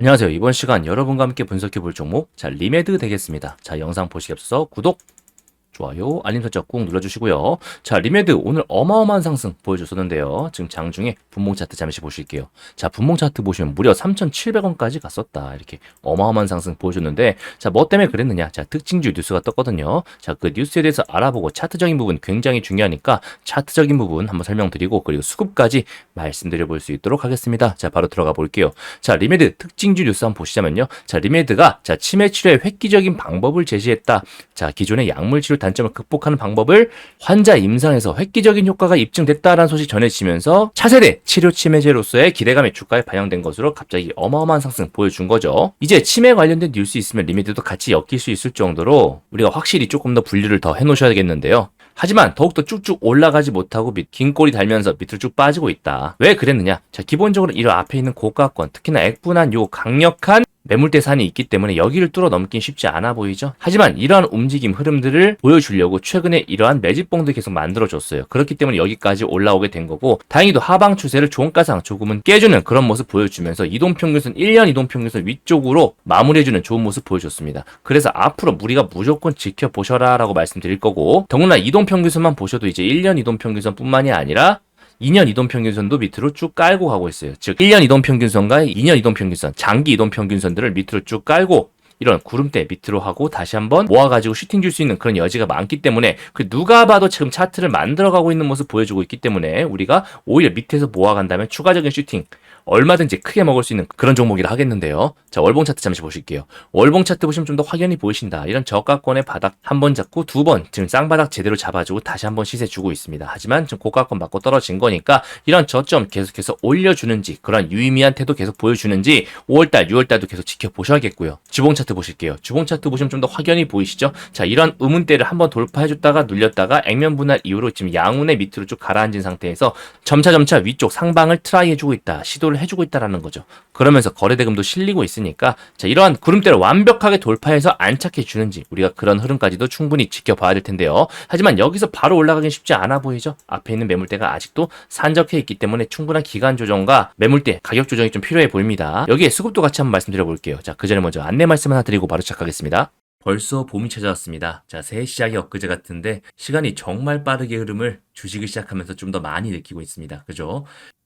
안녕하세요. 이번 시간 여러분과 함께 분석해 볼 종목, 자, 리메드 되겠습니다. 자, 영상 보시기 앞서 구독, 좋아요, 알림 설정 꾹 눌러주시고요. 자, 리메드 오늘 어마어마한 상승 보여줬었는데요. 지금 장중에 분봉 차트 잠시 보실게요. 자, 분봉 차트 보시면 무려 3,700원까지 갔었다. 이렇게 어마어마한 상승 보여줬는데, 자, 뭐 때문에 그랬느냐? 자, 특징주 뉴스가 떴거든요. 자, 그 뉴스에 대해서 알아보고 차트적인 부분 굉장히 중요하니까 차트적인 부분 한번 설명드리고, 그리고 수급까지 말씀드려 볼 수 있도록 하겠습니다. 자, 바로 들어가 볼게요. 자, 리메드 특징주 뉴스 한번 보시자면요. 자, 리메드가 자, 치매 치료의 획기적인 방법을 제시했다. 자, 기존의 약물 치료 단 점을 극복하는 방법을 환자 임상에서 획기적인 효과가 입증됐다라는 소식 전해지면서 차세대 치료 치매제로서의 기대감이 주가에 반영된 것으로 갑자기 어마어마한 상승 보여준 거죠. 이제 치매 관련된 뉴스 있으면 리미드도 같이 엮일 수 있을 정도로 우리가 확실히 조금 더 분류를 더 해놓으셔야겠는데요. 하지만 더욱더 쭉쭉 올라가지 못하고 밑, 긴 꼬리 달면서 밑으로 쭉 빠지고 있다. 왜 그랬느냐? 자, 기본적으로 이 앞에 있는 고가권, 특히나 액분한 요 강력한 매물대 산이 있기 때문에 여기를 뚫어 넘긴 쉽지 않아 보이죠? 하지만 이러한 움직임 흐름들을 보여주려고 최근에 이러한 매집봉도 계속 만들어줬어요. 그렇기 때문에 여기까지 올라오게 된 거고 다행히도 하방 추세를 종가상 조금은 깨주는 그런 모습 보여주면서 이동평균선 1년 이동평균선 위쪽으로 마무리해주는 좋은 모습 보여줬습니다. 그래서 앞으로 우리가 무조건 지켜보셔라 라고 말씀드릴 거고 더구나 이동평균선만 보셔도 이제 1년 이동평균선 뿐만이 아니라 2년 이동 평균선도 밑으로 쭉 깔고 가고 있어요. 즉 1년 이동 평균선과 2년 이동 평균선, 장기 이동 평균선들을 밑으로 쭉 깔고 이런 구름대 밑으로 하고 다시 한번 모아가지고 슈팅 줄 수 있는 그런 여지가 많기 때문에 그 누가 봐도 지금 차트를 만들어가고 있는 모습 보여주고 있기 때문에 우리가 오히려 밑에서 모아간다면 추가적인 슈팅 얼마든지 크게 먹을 수 있는 그런 종목이라 하겠는데요. 자, 월봉 차트 잠시 보실게요. 월봉 차트 보시면 좀 더 확연히 보이신다. 이런 저가권의 바닥 한 번 잡고 두 번 지금 쌍바닥 제대로 잡아주고 다시 한 번 시세 주고 있습니다. 하지만 지금 고가권 맞고 떨어진 거니까 이런 저점 계속해서 올려주는지 그런 유의미한 태도 계속 보여주는지 5월달, 6월달도 계속 지켜보셔야겠고요. 주봉 차트 보실게요. 주봉 차트 보시면 좀 더 확연히 보이시죠? 자, 이런 의문대를 한번 돌파해줬다가 눌렸다가 액면 분할 이후로 지금 양운의 밑으로 쭉 가라앉은 상태에서 점차점차 위쪽 상방을 트라이 해주고 있다. 시도를 해주고 있다라는 거죠. 그러면서 거래대금도 실리고 있으니까 자 이러한 구름대를 완벽하게 돌파해서 안착해 주는지 우리가 그런 흐름까지도 충분히 지켜봐야 될 텐데요. 하지만 여기서 바로 올라가긴 쉽지 않아 보이죠. 앞에 있는 매물대가 아직도 산적해 있기 때문에 충분한 기간 조정과 매물대 가격 조정이 좀 필요해 보입니다. 여기에 수급도 같이 한번 말씀드려 볼게요. 자 그 전에 먼저 안내 말씀 하나 드리고 바로 시작하겠습니다. 벌써 봄이 찾아왔습니다. 자, 새해 시작이 엊그제 같은데 시간이 정말 빠르게 흐름을 주식을 시작하면서 좀 더 많이 느끼고 있습니다. 그죠?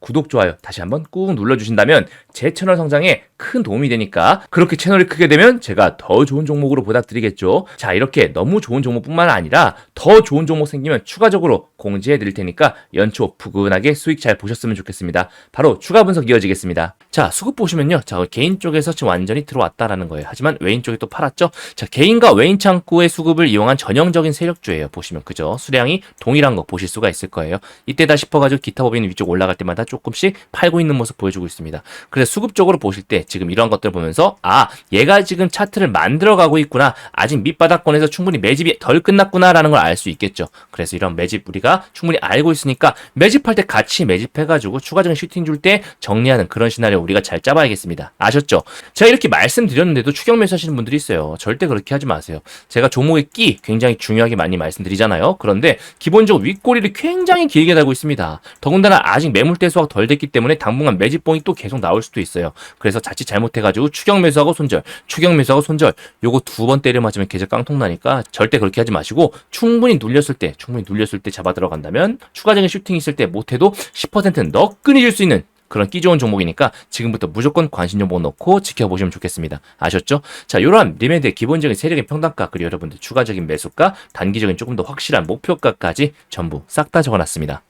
구독, 좋아요 다시 한번 꾹 눌러주신다면 제 채널 성장에 큰 도움이 되니까 그렇게 채널이 크게 되면 제가 더 좋은 종목으로 보답드리겠죠. 자 이렇게 너무 좋은 종목뿐만 아니라 더 좋은 종목 생기면 추가적으로 공지해 드릴 테니까 연초 푸근하게 수익 잘 보셨으면 좋겠습니다. 바로 추가 분석 이어지겠습니다. 자 수급 보시면요. 자 개인 쪽에서 지금 완전히 들어왔다라는 거예요. 하지만 외인 쪽에 또 팔았죠. 자 개인과 외인 창구의 수급을 이용한 전형적인 세력주예요. 보시면 그죠? 수량이 동일한 거 보실 수가 있을 거예요. 이때다 싶어가지고 기타 법인 위쪽 올라갈 때마다 조금씩 팔고 있는 모습 보여주고 있습니다. 그래서 수급적으로 보실 때 지금 이런 것들 보면서 아 얘가 지금 차트를 만들어가고 있구나 아직 밑바닥권에서 충분히 매집이 덜 끝났구나라는 걸 알 수 있겠죠. 그래서 이런 매집 우리가 충분히 알고 있으니까 매집할 때 같이 매집해가지고 추가적인 슈팅 줄 때 정리하는 그런 시나리오 우리가 잘 짜봐야겠습니다. 아셨죠? 제가 이렇게 말씀드렸는데도 추격 매수하시는 분들이 있어요. 절대 그렇게 하지 마세요. 제가 종목의 끼 굉장히 중요하게 많이 말씀드리잖아요. 그런데 기본적으로 윗꼬리를 굉장히 길게 달고 있습니다. 더군다나 아직 매물대 수가 덜 됐기 때문에 당분간 매집봉이 또 계속 나올 수도 있어요. 그래서 자칫 잘못해가지고 추격 매수하고 손절, 추격 매수하고 손절, 요거 두 번 때려 맞으면 계좌 깡통 나니까 절대 그렇게 하지 마시고 충분히 눌렸을 때, 충분히 눌렸을 때 잡아 들어간다면 추가적인 슈팅 있을 때 못해도 10%는 너끈히 줄 수 있는 그런 끼 좋은 종목이니까 지금부터 무조건 관심 정보 넣고 지켜보시면 좋겠습니다. 아셨죠? 자, 이러한 리메드의 기본적인 세력의 평단가 그리고 여러분들 추가적인 매수가, 단기적인 조금 더 확실한 목표가까지 전부 싹 다 적어놨습니다.